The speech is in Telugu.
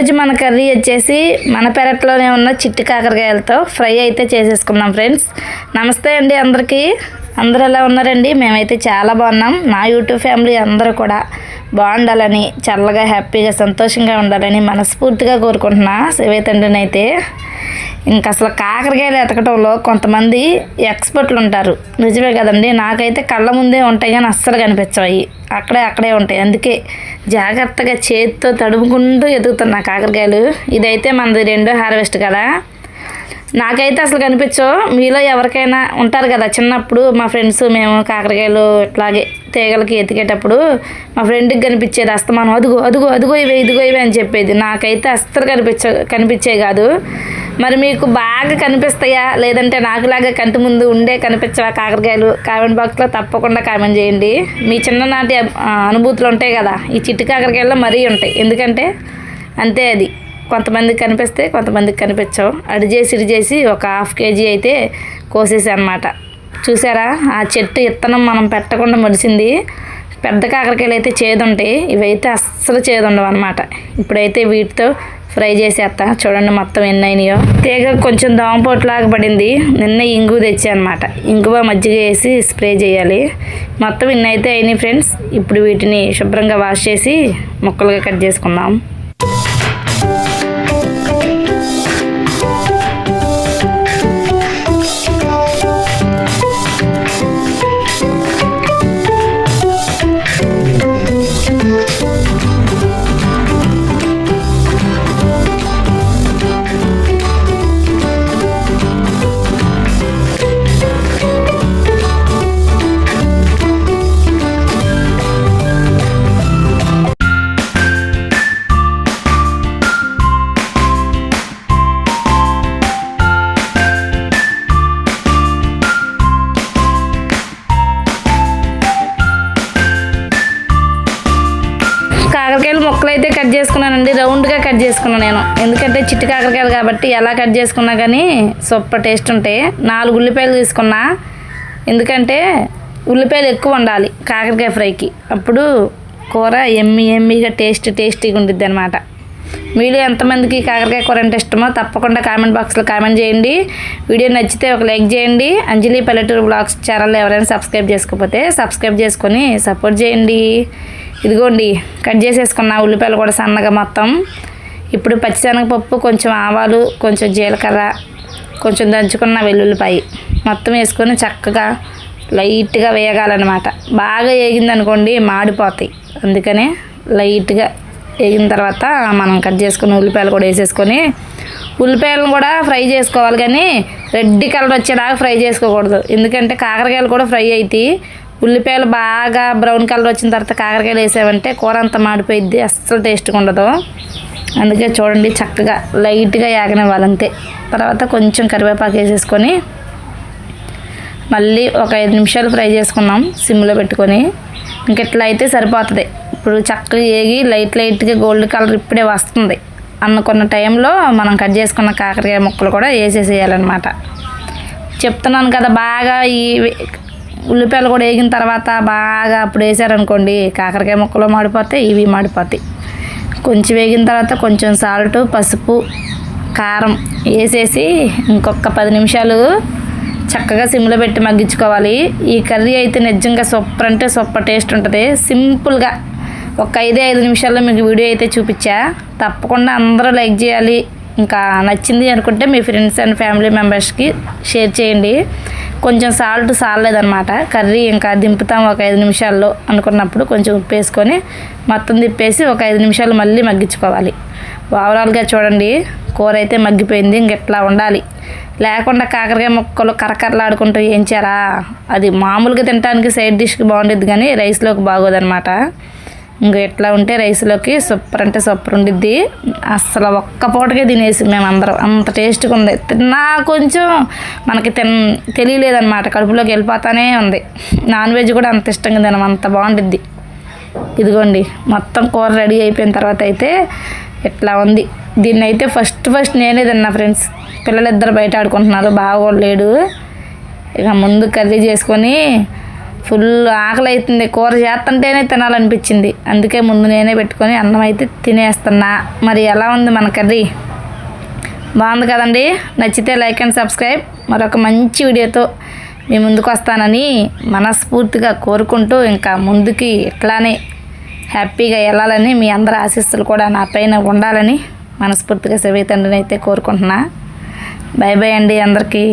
ఈరోజు మన కర్రీ వచ్చేసి మన పెరట్లోనే ఉన్న చిట్టి కాకరకాయలతో ఫ్రై అయితే చేసేసుకున్నాం ఫ్రెండ్స్. నమస్తే అండి అందరికీ. అందరూ ఎలా ఉన్నారండి? మేమైతే చాలా బాగున్నాం. నా యూట్యూబ్ ఫ్యామిలీ అందరూ కూడా బాగుండాలని చల్లగా హ్యాపీగా సంతోషంగా ఉండాలని మనస్ఫూర్తిగా కోరుకుంటున్నా శివేతండ్రిని అయితే ఇంక అసలు కాకరకాయలు ఎతకటంలో కొంతమంది ఎక్స్పర్ట్లు ఉంటారు. నిజమే కదండి నాకైతే కళ్ళ ముందే ఉంటాయి కానీ అస్సలు కనిపించవు. అక్కడే అక్కడే ఉంటాయి. అందుకే జాగ్రత్తగా చేతితో తడుముకుంటూ ఎదుగుతున్నా కాకరకాయలు. ఇదైతే మనది రెండో హార్వెస్ట్ కదా. నాకైతే అసలు కనిపించవు. మీలో ఎవరికైనా ఉంటారు కదా చిన్నప్పుడు మా ఫ్రెండ్స్ మేము కాకరకాయలు ఇట్లాగే తీగలకి ఎతికేటప్పుడు మా ఫ్రెండ్కి కనిపించేది అస్తమానం. అదుగో అదుగో అదుగో ఇవే ఇదిగో ఇవే అని చెప్పేది. నాకైతే అస్సలు కనిపించ కనిపించే కాదు. మరి మీకు బాగా కనిపిస్తాయా? లేదంటే నాకులాగా కంటి ముందు ఉండే కనిపించవా? కాకరకాయలు కామెంట్ బాక్స్లో తప్పకుండా కామెంట్ చేయండి. మీ చిన్ననాటి అనుభూతులు ఉంటాయి కదా ఈ చిట్టి కాకరకాయల్లో మరీ ఉంటాయి. ఎందుకంటే అంతే అది. కొంతమందికి కనిపిస్తే కొంతమందికి కనిపించవు. అడి చేసి ఇడి చేసి ఒక హాఫ్ కేజీ అయితే కోసేసి అనమాట చూసారా? ఆ చెట్టు ఇత్తనం మనం పెట్టకుండా మడిసింది. పెద్ద కాకరకాయలు అయితే చేదుంటాయి. ఇవైతే అస్సలు చేదుండవు అనమాట ఇప్పుడైతే వీటితో ఫ్రై చేసేస్తా చూడండి మొత్తం ఎన్ని అయినాయో తీగ కొంచెం దోమపోట్లాగా పడింది. నిన్న ఇంగు తెచ్చా అనమాట ఇంగువ మజ్జిగ వేసి స్ప్రే చేయాలి. మొత్తం ఇన్ని అయితే అయినాయి ఫ్రెండ్స్. ఇప్పుడు వీటిని శుభ్రంగా వాష్ చేసి ముక్కలుగా కట్ చేసుకుందాం. కట్ చేసుకున్నానండి. రౌండ్గా కట్ చేసుకున్నాను నేను. ఎందుకంటే చిట్టి కాకరకాయలు కాబట్టి ఎలా కట్ చేసుకున్నా కానీ సూపర్ టేస్ట్ ఉంటాయి నాలుగు ఉల్లిపాయలు తీసుకున్నా. ఎందుకంటే ఉల్లిపాయలు ఎక్కువ ఉండాలి కాకరకాయ ఫ్రైకి. అప్పుడు కూర ఎమ్మి ఎమ్మిగా టేస్ట్ టేస్టీగా ఉండిద్ది అనమాట మీరు ఎంతమందికి కాకరకాయ కూర అంటే ఇష్టమో తప్పకుండా కామెంట్ బాక్స్లో కామెంట్ చేయండి. వీడియో నచ్చితే ఒక లైక్ చేయండి. అంజలి పల్లెటూరు బ్లాగ్స్ ఛానల్ ఎవరైనా సబ్స్క్రైబ్ చేసుకోకపోతే సబ్స్క్రైబ్ చేసుకొని సపోర్ట్ చేయండి. ఇదిగోండి కట్ చేసేసుకున్న ఉల్లిపాయలు కూడా సన్నగా మొత్తం. ఇప్పుడు పచ్చిశనగపప్పు కొంచెం ఆవాలు కొంచెం జీలకర్ర కొంచెం దంచుకున్న వెల్లుల్లిపాయ మొత్తం వేసుకొని చక్కగా లైట్గా వేయగాలన్నమాట బాగా వేగిందనుకోండి మాడిపోతాయి. అందుకనే లైట్గా వేగిన తర్వాత మనం కట్ చేసుకున్న ఉల్లిపాయలు కూడా వేసేసుకొని ఉల్లిపాయలను కూడా ఫ్రై చేసుకోవాలి కానీ రెడ్ కలర్ వచ్చేలాగా ఫ్రై చేసుకోకూడదు. ఎందుకంటే కాకరకాయలు కూడా ఫ్రై అవుతాయి ఉల్లిపాయలు బాగా బ్రౌన్ కలర్ వచ్చిన తర్వాత కాకరకాయలు వేసామంటే కూర అంతా మాడిపోయిద్ది అస్సలు టేస్ట్గా ఉండదు. అందుకే చూడండి చక్కగా లైట్గా యాగనివ్వాలంతే తర్వాత కొంచెం కరివేపాకు వేసేసుకొని మళ్ళీ ఒక ఐదు నిమిషాలు ఫ్రై చేసుకున్నాం సిమ్లో పెట్టుకొని. ఇంక ఇట్లా అయితే సరిపోతుంది. ఇప్పుడు చక్కగా ఏగి లైట్ లైట్గా గోల్డ్ కలర్ ఇప్పుడే వస్తుంది. అనుకున్న టైంలో మనం కట్ చేసుకున్న కాకరకాయ ముక్కలు కూడా వేసేసేయాలన్నమాట. చెప్తున్నాను కదా బాగా ఈ ఉల్లిపాయలు కూడా వేగిన తర్వాత బాగా అప్పుడు వేసారనుకోండి కాకరకాయ ముక్కలు మాడిపోతాయి ఇవి మాడిపోతాయి. కొంచెం వేగిన తర్వాత కొంచెం సాల్ట్ పసుపు కారం వేసేసి ఇంకొక పది నిమిషాలు చక్కగా సిమ్లో పెట్టి మగ్గించుకోవాలి. ఈ కర్రీ అయితే నిజంగా సూపర్ అంటే సూపర్ టేస్ట్ ఉంటుంది. సింపుల్గా ఒక ఐదే ఐదు నిమిషాల్లో మీకు వీడియో అయితే చూపించా. తప్పకుండా అందరూ లైక్ చేయాలి. ఇంకా నచ్చింది అనుకుంటే మీ ఫ్రెండ్స్ అండ్ ఫ్యామిలీ మెంబర్స్కి షేర్ చేయండి. కొంచెం సాల్ట్ సాలలేదనమాట కర్రీ ఇంకా దింపుతాం ఒక ఐదు నిమిషాల్లో అనుకున్నప్పుడు కొంచెం ఉప్పు వేసుకొని మొత్తం తిప్పేసి ఒక ఐదు నిమిషాలు మళ్ళీ మగ్గించుకోవాలి. ఓవరాల్గా చూడండి. కూర అయితే మగ్గిపోయింది. ఇంక ఇట్లా ఉండాలి? లేకుండా కాకరకాయ ముక్కలు కరకరలాడుకుంటూ ఏంచారా అది మామూలుగా తినడానికి సైడ్ డిష్కి బాగుండిద్ది కానీ రైస్లోకి బాగోదనమాట ఇంకా ఎట్లా ఉంటే రైస్లోకి సూపర్ అంటే సూపర్ ఉండిద్ది. అసలు ఒక్క పూటకే తినేసి మేము అందరం అంత టేస్ట్గా ఉంది. తిన్నా కొంచెం మనకి తిన్ తెలియలేదన్నమాట. కడుపులోకి వెళ్ళిపోతానే ఉంది. నాన్ వెజ్ కూడా అంత ఇష్టంగా తినం అంత బాగుండిద్ది. ఇదిగోండి మొత్తం కూర రెడీ అయిపోయిన తర్వాత అయితే ఇట్లా ఉంది? దీన్ని అయితే ఫస్ట్ ఫస్ట్ నేనే తిన్నా ఫ్రెండ్స్. పిల్లలిద్దరు బయట ఆడుకుంటున్నారు బాగా లేడు. ఇక ముందు కర్రీ చేసుకొని ఫుల్ ఆకలి అవుతుంది కూర చేస్తుంటేనే తినాలనిపించింది. అందుకే ముందు నేనే పెట్టుకొని అన్నం అయితే తినేస్తున్నా. మరి ఎలా ఉంది మన కర్రీ? బాగుంది కదండి? నచ్చితే లైక్ అండ్ సబ్స్క్రైబ్. మరొక మంచి వీడియోతో మీ ముందుకు వస్తానని మనస్ఫూర్తిగా కోరుకుంటూ ఇంకా ముందుకి ఇట్లానే హ్యాపీగా వెళ్ళాలని మీ అందరి ఆశీస్సులు కూడా నా పైన ఉండాలని మనస్ఫూర్తిగా శివయ్య తండ్రిని అయితే కోరుకుంటున్నా. బాయ్ బాయ్ అండి అందరికీ.